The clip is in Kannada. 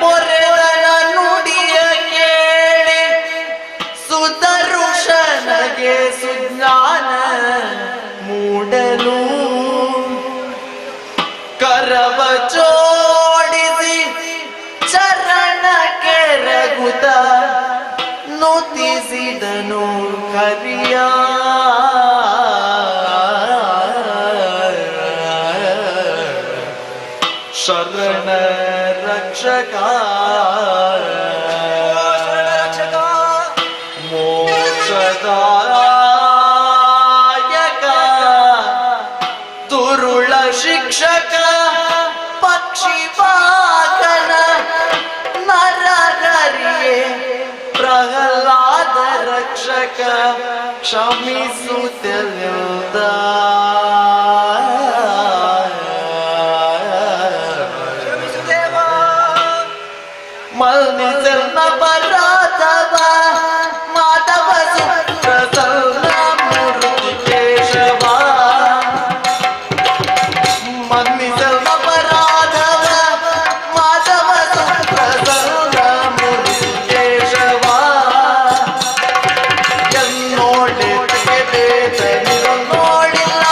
ಪೊರೆವನ ನುಡಿಯ ಕೇಳಿ. ಸುಧರುಷನಗೆ ಸುಜ್ಞಾನ ಮೂಡಲು ಕರವ ಚೋಡಿಸಿ ಚರಣ ಕೆರಗುತ ನೋತಿಸಿದನು ಕರಿಯ. ಶರಣ. ರಕ್ಷಕ. ಮೋಕ್ಷದಾಯಕ ದುರುಳ ಶಿಕ್ಷಕ. ಪಕ್ಷಿ ಪಾಕನ ನರಹರಿಯೇ. ಪ್ರಹ್ಲಾದ ರಕ್ಷಕ. ಕ್ಷಮಿಸುತ್ತಿಲ್ಲ ಮಲ್ನಿಸಲ್ಲ ಪರಾತವ, ಮಾಧವ ಸಿದ್ಧ ಮೂರ್ತಿ ಕೇಶವ. ಮಲ್ನಿಸಲ್ಲ ಪರಾತವ, ಮಾಧವ ಸಿದ್ಧ ಮೂರ್ತಿ ಕೇಶವ. ಎನ್ನೋಡೆ ವೇದನೆ ನೋಡಿಲ್ಲ